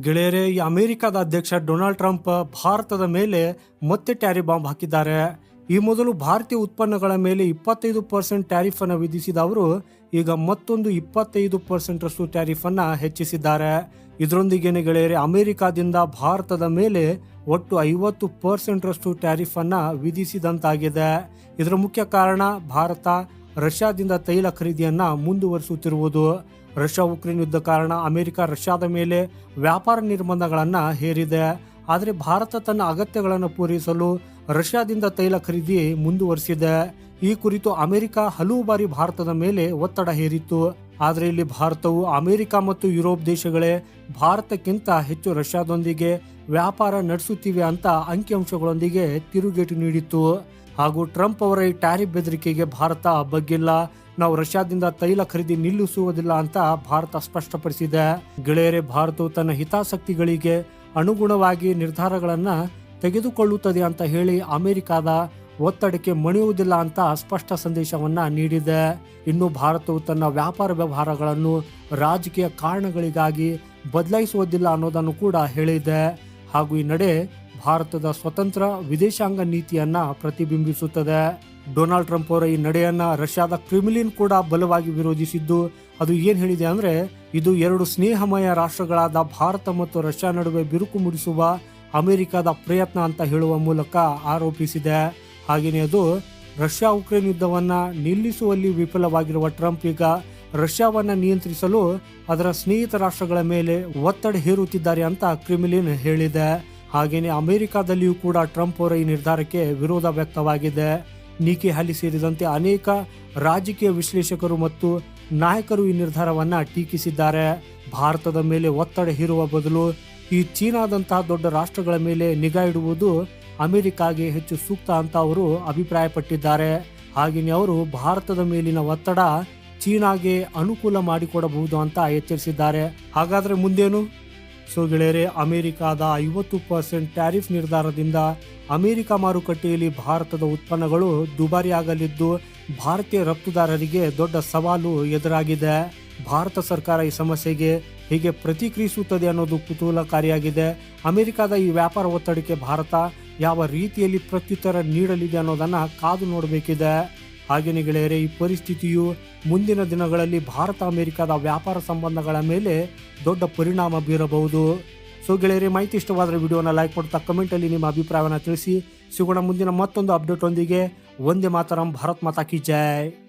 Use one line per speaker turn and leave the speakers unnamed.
ಗೆಳೆಯರೇ, ಈ ಅಮೆರಿಕದ ಅಧ್ಯಕ್ಷ ಡೊನಾಲ್ಡ್ ಟ್ರಂಪ್ ಭಾರತದ ಮೇಲೆ ಮತ್ತೆ ಟ್ಯಾರಿ ಬಾಂಬ್ ಹಾಕಿದ್ದಾರೆ. ಈ ಮೊದಲು ಭಾರತೀಯ ಉತ್ಪನ್ನಗಳ ಮೇಲೆ ಇಪ್ಪತ್ತೈದು ಪರ್ಸೆಂಟ್ ಟ್ಯಾರಿಫ್ ಅನ್ನು ವಿಧಿಸಿದ ಅವರು, ಈಗ ಮತ್ತೊಂದು ಇಪ್ಪತ್ತೈದು ಪರ್ಸೆಂಟ್ ರಷ್ಟು ಟ್ಯಾರಿಫ್ ಅನ್ನ ಹೆಚ್ಚಿಸಿದ್ದಾರೆ. ಇದರೊಂದಿಗೇನೆ ಗೆಳೆಯರೆ, ಅಮೆರಿಕಾದಿಂದ ಭಾರತದ ಮೇಲೆ ಒಟ್ಟು ಐವತ್ತು ಪರ್ಸೆಂಟ್ ರಷ್ಟು ಟ್ಯಾರಿಫ್ ಅನ್ನ ವಿಧಿಸಿದಂತಾಗಿದೆ. ಇದರ ಮುಖ್ಯ ಕಾರಣ, ಭಾರತ ರಷ್ಯಾದಿಂದ ತೈಲ ಖರೀದಿಯನ್ನ ಮುಂದುವರಿಸುತ್ತಿರುವುದು. ರಷ್ಯಾ ಉಕ್ರೇನ್ ಯುದ್ಧ ಕಾರಣ ಅಮೆರಿಕ ರಷ್ಯಾದ ಮೇಲೆ ವ್ಯಾಪಾರ ನಿರ್ಬಂಧಗಳನ್ನು ಹೇರಿದೆ. ಆದರೆ ಭಾರತ ತನ್ನ ಅಗತ್ಯಗಳನ್ನು ಪೂರೈಸಲು ರಷ್ಯಾದಿಂದ ತೈಲ ಖರೀದಿ ಮುಂದುವರಿಸಿದೆ. ಈ ಕುರಿತು ಅಮೆರಿಕ ಹಲವು ಬಾರಿ ಭಾರತದ ಮೇಲೆ ಒತ್ತಡ ಹೇರಿತ್ತು. ಆದರೆ ಇಲ್ಲಿ ಭಾರತವು ಅಮೆರಿಕ ಮತ್ತು ಯುರೋಪ್ ದೇಶಗಳೇ ಭಾರತಕ್ಕಿಂತ ಹೆಚ್ಚು ರಷ್ಯಾದೊಂದಿಗೆ ವ್ಯಾಪಾರ ನಡೆಸುತ್ತಿವೆ ಅಂತ ಅಂಕಿಅಂಶಗಳೊಂದಿಗೆ ತಿರುಗೇಟು ನೀಡಿತ್ತು. ಹಾಗೂ ಟ್ರಂಪ್ ಅವರ ಈ ಟ್ಯಾರಿಫ್ ಬೆದರಿಕೆಗೆ ಭಾರತ ಬಗ್ಗಿಲ್ಲ. ನಾವು ರಷ್ಯಾದಿಂದ ತೈಲ ಖರೀದಿ ನಿಲ್ಲಿಸುವುದಿಲ್ಲ ಅಂತ ಭಾರತ ಸ್ಪಷ್ಟಪಡಿಸಿದೆ. ಗೆಳೆಯರೆ, ಭಾರತವು ತನ್ನ ಹಿತಾಸಕ್ತಿಗಳಿಗೆ ಅನುಗುಣವಾಗಿ ನಿರ್ಧಾರಗಳನ್ನು ತೆಗೆದುಕೊಳ್ಳುತ್ತದೆ ಅಂತ ಹೇಳಿ ಅಮೆರಿಕದ ಒತ್ತಡಕ್ಕೆ ಮಣಿಯುವುದಿಲ್ಲ ಅಂತ ಸ್ಪಷ್ಟ ಸಂದೇಶವನ್ನ ನೀಡಿದೆ. ಇನ್ನು ಭಾರತವು ತನ್ನ ವ್ಯಾಪಾರ ವ್ಯವಹಾರಗಳನ್ನು ರಾಜಕೀಯ ಕಾರಣಗಳಿಗಾಗಿ ಬದಲಾಯಿಸುವುದಿಲ್ಲ ಅನ್ನೋದನ್ನು ಕೂಡ ಹೇಳಿದೆ. ಹಾಗೂ ಈ ನಡೆ ಭಾರತದ ಸ್ವತಂತ್ರ ವಿದೇಶಾಂಗ ನೀತಿಯನ್ನ ಪ್ರತಿಬಿಂಬಿಸುತ್ತದೆ. ಡೊನಾಲ್ಡ್ ಟ್ರಂಪ್ ಅವರ ಈ ನಡೆಯನ್ನ ರಷ್ಯಾದ ಕ್ರಿಮಿಲಿನ್ ಕೂಡ ಬಲವಾಗಿ ವಿರೋಧಿಸಿದ್ದು, ಅದು ಏನ್ ಹೇಳಿದೆ ಅಂದ್ರೆ, ಇದು ಎರಡು ಸ್ನೇಹಮಯ ರಾಷ್ಟ್ರಗಳಾದ ಭಾರತ ಮತ್ತು ರಷ್ಯಾ ನಡುವೆ ಬಿರುಕು ಮೂಡಿಸುವ ಅಮೆರಿಕದ ಪ್ರಯತ್ನ ಅಂತ ಹೇಳುವ ಮೂಲಕ ಆರೋಪಿಸಿದೆ. ಹಾಗೆಯೇ ಅದು ರಷ್ಯಾ ಉಕ್ರೇನ್ ಯುದ್ಧವನ್ನ ನಿಲ್ಲಿಸುವಲ್ಲಿ ವಿಫಲವಾಗಿರುವ ಟ್ರಂಪ್ ಈಗ ರಷ್ಯಾವನ್ನ ನಿಯಂತ್ರಿಸಲು ಅದರ ಸ್ನೇಹಿತ ರಾಷ್ಟ್ರಗಳ ಮೇಲೆ ಒತ್ತಡ ಹೇರುತ್ತಿದ್ದಾರೆ ಅಂತ ಕ್ರಿಮಿಲಿನ್ ಹೇಳಿದೆ. ಹಾಗೆಯೇ ಅಮೆರಿಕಾದಲ್ಲಿಯೂ ಕೂಡ ಟ್ರಂಪ್ ಅವರ ಈ ನಿರ್ಧಾರಕ್ಕೆ ವಿರೋಧ ವ್ಯಕ್ತವಾಗಿದೆ. ನಿಕಿ ಹಲಿ ಸೇರಿದಂತೆ ಅನೇಕ ರಾಜಕೀಯ ವಿಶ್ಲೇಷಕರು ಮತ್ತು ನಾಯಕರು ಈ ನಿರ್ಧಾರವನ್ನ ಟೀಕಿಸಿದ್ದಾರೆ. ಭಾರತದ ಮೇಲೆ ಒತ್ತಡ ಹೇರುವ ಬದಲು ಈ ಚೀನಾದಂತಹ ದೊಡ್ಡ ರಾಷ್ಟ್ರಗಳ ಮೇಲೆ ನಿಗಾ ಇಡುವುದು ಅಮೆರಿಕಾಗೆ ಹೆಚ್ಚು ಸೂಕ್ತ ಅಂತ ಅವರು ಅಭಿಪ್ರಾಯಪಟ್ಟಿದ್ದಾರೆ. ಹಾಗೆಯೇ ಅವರು ಭಾರತದ ಮೇಲಿನ ಒತ್ತಡ ಚೀನಾಗೆ ಅನುಕೂಲ ಮಾಡಿಕೊಡಬಹುದು ಅಂತ ಎಚ್ಚರಿಸಿದ್ದಾರೆ. ಹಾಗಾದರೆ ಮುಂದೇನು? ಸೊ ಗೆಳೆಯರೆ, ಅಮೆರಿಕಾದ ಐವತ್ತು ಪರ್ಸೆಂಟ್ ಟ್ಯಾರಿಫ್ ನಿರ್ಧಾರದಿಂದ ಅಮೆರಿಕ ಮಾರುಕಟ್ಟೆಯಲ್ಲಿ ಭಾರತದ ಉತ್ಪನ್ನಗಳು ದುಬಾರಿಯಾಗಲಿದ್ದು, ಭಾರತೀಯ ರಫ್ತುದಾರರಿಗೆ ದೊಡ್ಡ ಸವಾಲು ಎದುರಾಗಿದೆ. ಭಾರತ ಸರ್ಕಾರ ಈ ಸಮಸ್ಯೆಗೆ ಹೇಗೆ ಪ್ರತಿಕ್ರಿಯಿಸುತ್ತದೆ ಅನ್ನೋದು ಕುತೂಹಲಕಾರಿಯಾಗಿದೆ. ಅಮೆರಿಕದ ಈ ವ್ಯಾಪಾರ ಒತ್ತಡಕ್ಕೆ ಭಾರತ ಯಾವ ರೀತಿಯಲ್ಲಿ ಪ್ರತ್ಯುತ್ತರ ನೀಡಲಿದೆ ಅನ್ನೋದನ್ನ ಕಾದು ನೋಡಬೇಕಿದೆ. ಹಾಗೆಯೇ ಗೆಳೆಯರೆ ಈ ಪರಿಸ್ಥಿತಿಯು ಮುಂದಿನ ದಿನಗಳಲ್ಲಿ ಭಾರತ ಅಮೆರಿಕದ ವ್ಯಾಪಾರ ಸಂಬಂಧಗಳ ಮೇಲೆ ದೊಡ್ಡ ಪರಿಣಾಮ ಬೀರಬಹುದು. ಸೊ ಗೆಳೆಯರೆ, ಮಾಹಿತಿ ಇಷ್ಟವಾದರೆ ವಿಡಿಯೋನ ಲೈಕ್ ಮಾಡ್ತಾ ಕಮೆಂಟಲ್ಲಿ ನಿಮ್ಮ ಅಭಿಪ್ರಾಯವನ್ನು ತಿಳಿಸಿ. ಸಿಗೋಣ ಮುಂದಿನ ಮತ್ತೊಂದು ಅಪ್ಡೇಟ್ ಒಂದಿಗೆ. ಒಂದೇ ಮಾತರಂ, ಭಾರತ್ ಮಾತಾ ಕಿ ಜೈ.